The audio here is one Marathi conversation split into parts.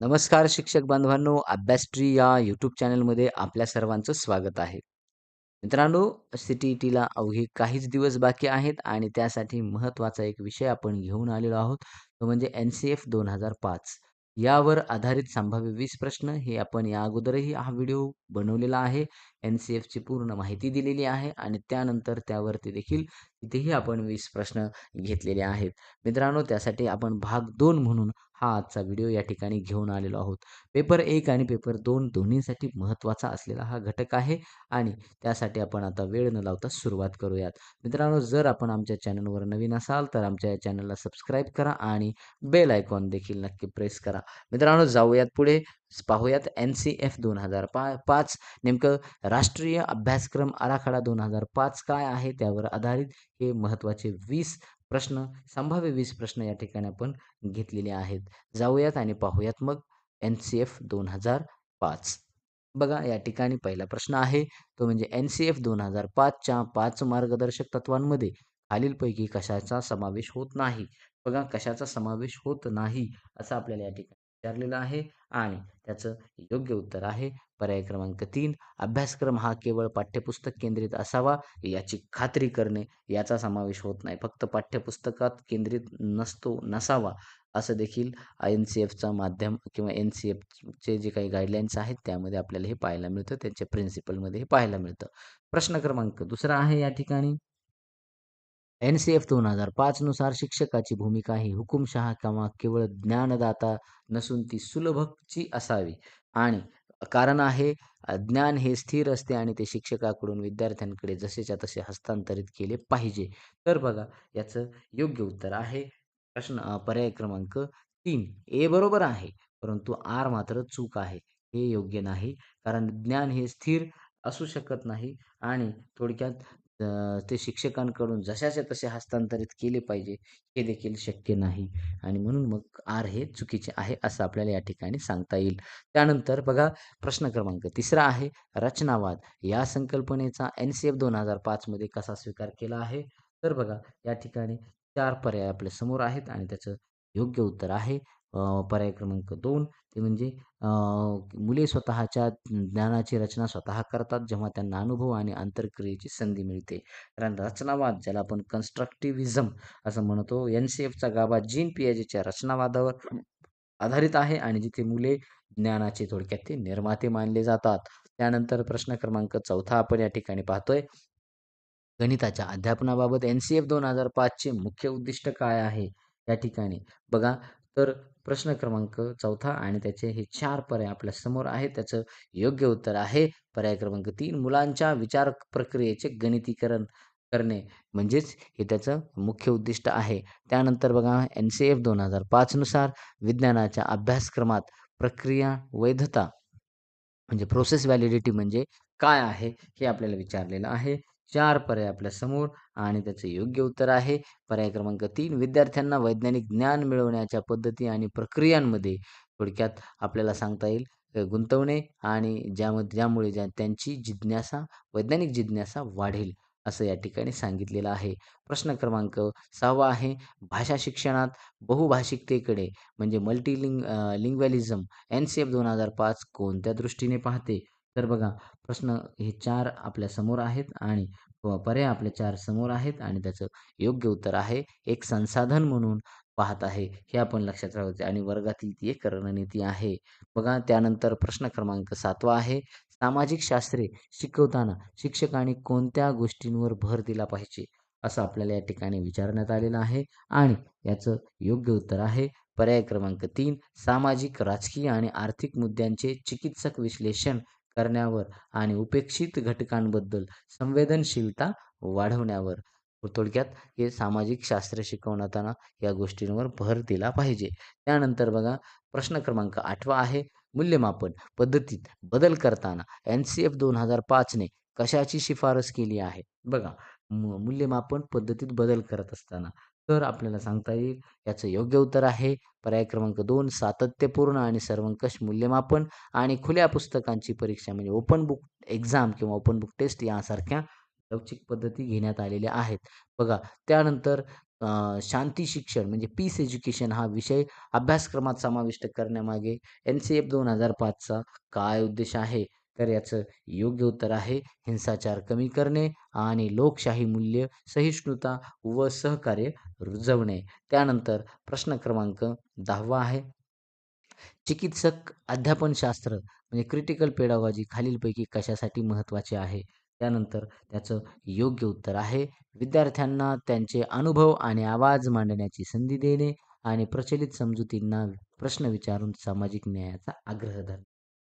नमस्कार शिक्षक बांधवांनो अभ्यासट्री या यूट्यूब चॅनलमध्ये आपल्या सर्वांचं स्वागत आहे. मित्रांनो सी टी ई टीला काहीच दिवस बाकी आहेत आणि त्यासाठी महत्त्वाचा एक विषय आपण घेऊन आलेलो आहोत तो म्हणजे एन सी एफ दोन हजार पाच. यावर आधारित संभाव्य वीस प्रश्न हे आपण या अगोदरही हा व्हिडिओ बनवलेला आहे. एन सी एफची पूर्ण माहिती दिलेली आहे आणि त्यानंतर त्यावरती देखील तिथेही आपण वीस प्रश्न घेतलेले आहेत. मित्रांनो त्यासाठी आपण भाग दोन म्हणून हा आजचा व्हिडिओ या ठिकाणी घेऊन आलेलो आहोत. पेपर एक आणि पेपर दोन दोन्हीसाठी महत्त्वाचा असलेला हा घटक आहे आणि त्यासाठी आपण आता वेळ न लावता सुरुवात करूयात. मित्रांनो जर आपण आमच्या चॅनलवर नवीन असाल तर आमच्या या चॅनलला सबस्क्राईब करा आणि बेल आयकॉन देखील नक्की प्रेस करा. मित्रांनो जाऊयात पुढे. पाहूयात एन सी एफ दोन हजार पा पाच. नेमकं राष्ट्रीय अभ्यासक्रम आराखडा दोन हजार पाच काय आहे त्यावर आधारित हे महत्त्वाचे वीस प्रश्न संभाव्य वीस प्रश्न या ठिकाणी आपण घेतलेले आहेत. जाऊयात आणि पाहूयात मग एन सी एफ दोन हजार पाच. बघा या ठिकाणी पहिला प्रश्न आहे तो म्हणजे एन सी एफ दोन हजार पाचच्या पाच मार्गदर्शक तत्वांमध्ये खालीलपैकी कशाचा समावेश होत नाही? बघा कशाचा समावेश होत नाही असं आपल्याला या ठिकाणी विचारलेलं आहे आणि त्याचं योग्य उत्तर आहे. पर्याय क्रमांक तीन अभ्यासक्रम हा केवळ पाठ्यपुस्तक केंद्रित असावा याची खात्री करणे. याचा समावेश होत नाही. फक्त पाठ्यपुस्तकात केंद्रित नसतो नसावा असं देखील एन सी एफचा माध्यम किंवा एन सी एफचे जे काही गाईडलाईन्स आहेत त्यामध्ये आपल्याला हे पाहायला मिळतं. त्यांच्या प्रिन्सिपलमध्ये हे पाहायला मिळतं. प्रश्न क्रमांक दुसरा आहे या ठिकाणी. एन सी एफ दोन हजार पाचनुसार शिक्षकाची भूमिका ही हुकुमशहा किंवा केवळ ज्ञानदाता नसून ती सुलभची असावी. आणि कारण आहे ज्ञान हे स्थिर असते आणि ते शिक्षकाकडून विद्यार्थ्यांकडे जसेच्या तसे हस्तांतरित केले पाहिजे. तर बघा याचं योग्य उत्तर आहे प्रश्न पर्याय क्रमांक तीन. ए बरोबर आहे परंतु आर मात्र चूक आहे. हे योग्य नाही कारण ज्ञान हे स्थिर असू शकत नाही आणि थोडक्यात ते शिक्षकांकडून जशाच्या तसे हस्तांतरित केले पाहिजे हे देखील शक्य नाही. आणि म्हणून मग आर हे चुकीचे आहे असं आपल्याला या ठिकाणी सांगता येईल. त्यानंतर बघा प्रश्न क्रमांक तिसरा आहे रचनावाद. या संकल्पनेचा एन सी एफ दोन हजार पाचमध्ये कसा स्वीकार केला आहे? तर बघा या ठिकाणी चार पर्याय आपल्यासमोर आहेत आणि त्याचं योग्य उत्तर आहे. पर्याय क्रमांक दोन ते म्हणजे मुले स्वतःच्या ज्ञानाची रचना स्वतः करतात जेव्हा त्यांना अनुभव आणि आंतरक्रियेची संधी मिळते. कारण रचनावाद ज्याला आपण कन्स्ट्रक्टिव्हिझम असं म्हणतो एन सी एफचा गाभा जीन पियाजेच्या रचनावादावर आधारित आहे आणि जिथे मुले ज्ञानाचे थोडक्यात ते निर्माते मानले जातात. त्यानंतर प्रश्न क्रमांक चौथा आपण या ठिकाणी पाहतोय. गणिताच्या अध्यापनाबाबत एन सी एफ दोन हजार पाचचे मुख्य उद्दिष्ट काय आहे? या ठिकाणी बघा. तर प्रश्न क्रमांक चौथा आणि त्याचे हे चार पर्याय आपल्यासमोर आहेत. त्याचं योग्य उत्तर आहे पर्याय क्रमांक तीन मुलांच्या विचार प्रक्रियेचे गणितीकरण करणे. म्हणजेच हे त्याचं मुख्य उद्दिष्ट आहे. त्यानंतर बघा एन सी एफ दोन हजार पाचनुसार विज्ञानाच्या अभ्यासक्रमात प्रक्रिया वैधता म्हणजे प्रोसेस व्हॅलिडिटी म्हणजे काय आहे हे आपल्याला विचारलेलं आहे. चार पर्याय आपल्यासमोर आणि त्याचं योग्य उत्तर आहे. पर्याय क्रमांक तीन विद्यार्थ्यांना वैज्ञानिक ज्ञान मिळवण्याच्या पद्धती आणि प्रक्रियांमध्ये थोडक्यात आपल्याला सांगता येईल. गुंतवणे आणि ज्यामध्ये ज्यामुळे ज्या त्यांची जिज्ञासा वैज्ञानिक जिज्ञासा वाढेल असं या ठिकाणी सांगितलेलं आहे. प्रश्न क्रमांक सहावा आहे. भाषा शिक्षणात बहुभाषिकतेकडे म्हणजे multilingualism N C F दोन हजार पाच कोणत्या दृष्टीने पाहते? तर बघा प्रश्न हे चार आपल्यासमोर आहेत आणि पर्याय आपल्या चार समोर आहेत आणि त्याचं योग्य उत्तर आहे एक संसाधन म्हणून पाहत आहे. हे आपण लक्षात राहायचे आणि वर्गातील ती एक रणनीती आहे. बघा त्यानंतर प्रश्न क्रमांक सातवा आहे. सामाजिक शास्त्रे शिकवताना शिक्षकांनी कोणत्या गोष्टींवर भर दिला पाहिजे? असं आपल्याला या ठिकाणी विचारण्यात आलेलं आहे आणि याचं योग्य उत्तर आहे. पर्याय क्रमांक तीन सामाजिक राजकीय आणि आर्थिक मुद्द्यांचे चिकित्सक विश्लेषण करण्यावर आणि उपेक्षित घटकांबद्दल संवेदनशीलता वाढवण्यावर. थोडक्यात हे सामाजिक शास्त्र शिकवताना या गोष्टींवर भर दिला पाहिजे. त्यानंतर बघा प्रश्न क्रमांक आठवा आहे. मूल्यमापन पद्धतीत बदल करताना एन सी एफ दोन हजार पाचने कशाची शिफारस केली आहे? बघा मूल्यमापन पद्धतीत बदल करत असताना तर आपल्याला सांगता येईल. याचं योग्य उत्तर आहे पर्याय क्रमांक दोन सातत्यपूर्ण आणि सर्वंकष मूल्यमापन आणि खुल्या पुस्तकांची परीक्षा म्हणजे ओपन बुक एक्झाम किंवा ओपन बुक टेस्ट यासारख्या लवचिक पद्धती घेण्यात आलेल्या आहेत. बघा त्यानंतर शांती शिक्षण म्हणजे पीस एज्युकेशन हा विषय अभ्यासक्रमात समाविष्ट करण्यामागे एन सी एफ दोन हजार पाचचा काय उद्देश आहे? तर याचं योग्य उत्तर आहे. हिंसाचार कमी करणे आणि लोकशाही मूल्य सहिष्णुता व सहकार्य रुजवणे. त्यानंतर प्रश्न क्रमांक दहावा आहे. चिकित्सक अध्यापनशास्त्र म्हणजे क्रिटिकल पेडागॉजी खालीलपैकी कशासाठी महत्त्वाचे आहे? त्यानंतर त्याचं योग्य उत्तर आहे. विद्यार्थ्यांना त्यांचे अनुभव आणि आवाज मांडण्याची संधी देणे आणि प्रचलित समजुतींना प्रश्न विचारून सामाजिक न्यायाचा आग्रह धरणे.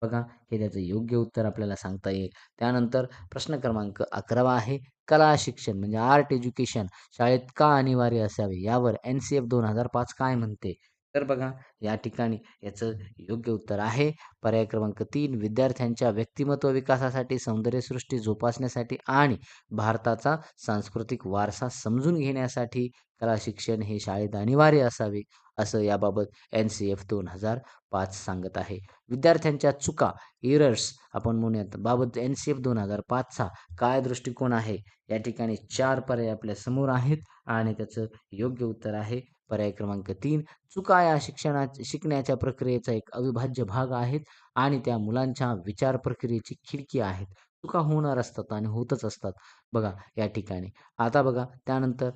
बघा हे त्याचं योग्य उत्तर आपल्याला सांगता येईल. त्यानंतर प्रश्न क्रमांक अकरावा आहे कला शिक्षण म्हणजे आर्ट एज्युकेशन शाळेत का अनिवार्य असावे? यावर एन सी एफ दोन हजार पाच काय म्हणते? तर बघा या ठिकाणी याचं योग्य उत्तर आहे. पर्याय क्रमांक तीन विद्यार्थ्यांच्या व्यक्तिमत्व विकासासाठी सौंदर्यसृष्टी जोपासण्यासाठी आणि भारताचा सांस्कृतिक वारसा समजून घेण्यासाठी कला शिक्षण हे शाळेत अनिवार्य असावे असं याबाबत एन सी एफ दोन हजार पाच सांगत आहे. विद्यार्थ्यांच्या चुका इरर्स आपण म्हणूयात. बाबत एन सी एफ दोन हजार पाचचा काय दृष्टिकोन आहे? या ठिकाणी चार पर्याय आपल्यासमोर आहेत आणि त्याचं योग्य उत्तर आहे पर्याय क्रमांक तीन. चुका या शिक्षणा शिकण्याच्या प्रक्रियेचा एक अविभाज्य भाग आहेत आणि त्या मुलांच्या विचार प्रक्रियेची खिडकी आहेत. चुका होणार असतात आणि होतच असतात. बघा या ठिकाणी. आता बघा त्यानंतर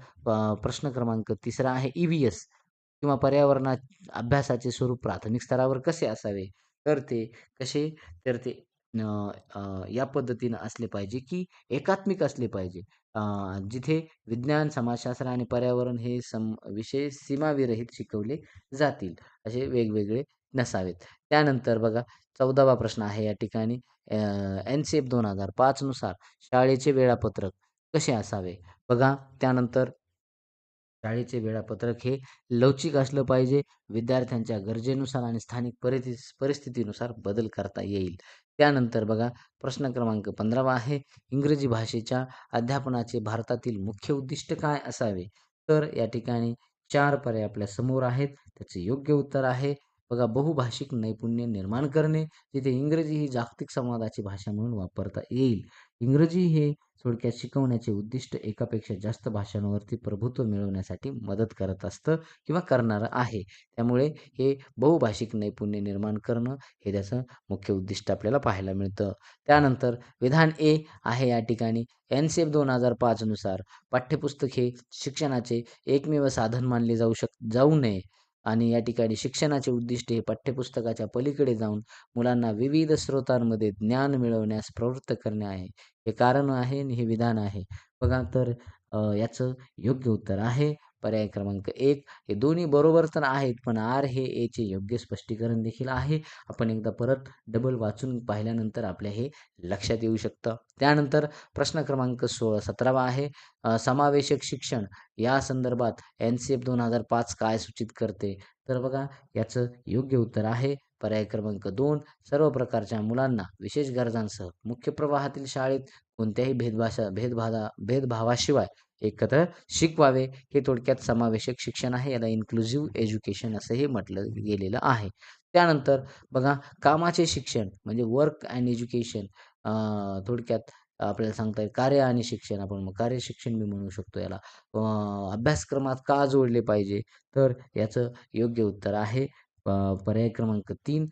प्रश्न क्रमांक तिसरा आहे ई व्ही एस किंवा पर्यावरणा अभ्यासाचे स्वरूप प्राथमिक स्तरावर कसे असावे? तर ते कसे? तर ते या पद्धतीनं असले पाहिजे की एकात्मिक असले पाहिजे. जिथे विज्ञान समाजशास्त्र आणि पर्यावरण हे सम विषय सीमाविरहित शिकवले जातील असे वेगवेगळे नसावेत. त्यानंतर बघा चौदावा प्रश्न आहे या ठिकाणी. एन सी एफ दोन हजार पाचनुसार शाळेचे वेळापत्रक कसे असावे? बघा त्यानंतर शाळेचे वेळापत्रक हे लवचिक असलं पाहिजे विद्यार्थ्यांच्या गरजेनुसार आणि स्थानिक परिस्थिती परिस्थितीनुसार बदल करता येईल. त्यानंतर बघा प्रश्न क्रमांक पंधरावा आहे इंग्रजी भाषेच्या अध्यापनाचे भारतातील मुख्य उद्दिष्ट काय असावे? तर या ठिकाणी चार पर्याय आपल्यासमोर आहेत त्याचे योग्य उत्तर आहे बघा बहुभाषिक नैपुण्य निर्माण करणे जिथे इंग्रजी ही जागतिक संवादाची भाषा म्हणून वापरता येईल. इंग्रजी हे थोडक्यात शिकवण्याचे उद्दिष्ट एकापेक्षा जास्त भाषांवरती प्रभुत्व मिळवण्यासाठी मदत करत असतं किंवा करणारं आहे. त्यामुळे हे बहुभाषिक नैपुण्य निर्माण करणं हे त्याचं मुख्य उद्दिष्ट आपल्याला पाहायला मिळतं. त्यानंतर विधान ए आहे या ठिकाणी. एन सी एफ दोन हजार पाचनुसार पाठ्यपुस्तक हे शिक्षणाचे एकमेव साधन मानले जाऊ शक जाऊ नये. आणि या ठिकाणी शिक्षणाचे उद्दिष्ट हे पाठ्यपुस्तकाच्या पलीकडे जाऊन मुलांना विविध स्रोतांमध्ये ज्ञान मिळवण्यास प्रवृत्त करणे आहे. हे कारण आहे आणि हे विधान आहे. बघा तर याचं योग्य उत्तर आहे. पर्याय क्रमांक एक. हे दोन्ही बरोबर तर आहेत पण आर हे एचे योग्य स्पष्टीकरण देखील आहे. आपण एकदा परत डबल वाचून पाहिल्यानंतर आपल्या हे लक्षात येऊ शकतं. त्यानंतर प्रश्न क्रमांक सोळा सतरावा आहे. समावेशक शिक्षण या संदर्भात एन सी एफ दोन हजार पाच काय सूचित करते? तर बघा याचं योग्य उत्तर आहे पर्याय क्रमांक दोन सर्व प्रकारच्या मुलांना विशेष गरजांसह मुख्य प्रवाहातील शाळेत कोणत्याही भेदभाषा भेदभादा भेदभावाशिवाय एकत्र शिकवावे. हे थोडक्यात समावेशक शिक्षण आहे. याला इन्क्लुझिव्ह एज्युकेशन असंही म्हटलं गेलेलं आहे. त्यानंतर बघा कामाचे शिक्षण म्हणजे वर्क अँड एज्युकेशन थोडक्यात आपल्याला सांगता येईल कार्य आणि शिक्षण. आपण मग कार्य शिक्षण मी म्हणू शकतो याला. अभ्यासक्रमात का जोडले पाहिजे? तर याचं योग्य उत्तर आहे. पर्याय क्रमांक तीन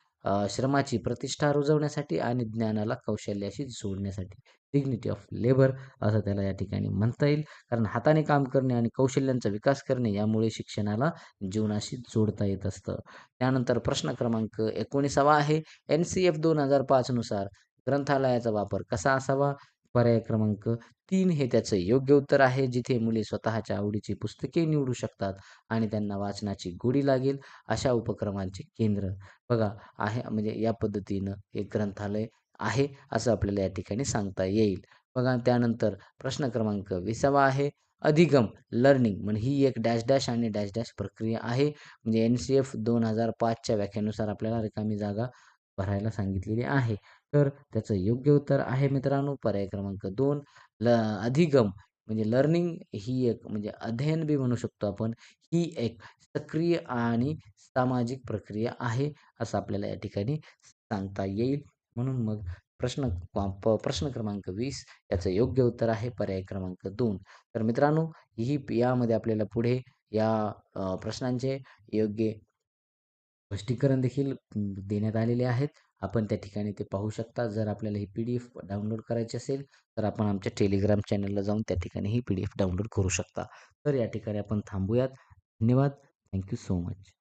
श्रमाची प्रतिष्ठा रुजवण्यासाठी आणि ज्ञानाला कौशल्याशी जोडण्यासाठी. डिग्निटी ऑफ लेबर असं त्याला या ठिकाणी म्हणता येईल. कारण हाताने काम करणे आणि कौशल्यांचा विकास करणे यामुळे शिक्षणाला जीवनाशी जोडता येत असतं. त्यानंतर प्रश्न क्रमांक एकोणीसावा आहे. एन सी एफ दोन हजार पाचनुसार ग्रंथालयाचा वापर कसा असावा? पर्याय क्रमांक तीन हे त्याचं योग्य उत्तर आहे जिथे मुले स्वतःच्या आवडीची पुस्तके निवडू शकतात आणि त्यांना वाचनाची गोडी लागेल अशा उपक्रमांचे केंद्र. बघा आहे म्हणजे या पद्धतीनं एक ग्रंथालय आहे असं आपल्याला या ठिकाणी सांगता येईल. बघा त्यानंतर प्रश्न क्रमांक विसावा आहे. अधिगम लर्निंग म्हणजे ही एक डॅश डॅश आणि डॅश डॅश प्रक्रिया आहे. म्हणजे एन सी एफ दोन हजार पाचच्या व्याख्यानुसार आपल्याला रिकामी जागा भरायला सांगितलेली आहे. तर त्याचं योग्य उत्तर आहे मित्रांनो. पर्याय क्रमांक दोन ल अधिगम. म्हणजे लर्निंग ही एक म्हणजे अध्ययन बी म्हणू शकतो आपण. ही एक सक्रिय आणि सामाजिक प्रक्रिया आहे असं आपल्याला या ठिकाणी सांगता येईल. म्हणून मग प्रश्न प प्रश्न क्रमांक वीस याचं योग्य उत्तर आहे पर्याय क्रमांक दोन. तर मित्रांनो ही यामध्ये आपल्याला पुढे या प्रश्नांचे योग्य स्पष्टीकरण देखील देण्यात आलेले आहेत. आपण त्या ठिकाणी ते पाहू शकता. जर आपल्याला ही पी डी एफ डाउनलोड करायची असेल तर आपण आमच्या टेलिग्राम चॅनलला जाऊन त्या ठिकाणी ही पी डी एफ डाउनलोड करू शकता. तर या ठिकाणी आपण थांबूयात. धन्यवाद. Thank you so much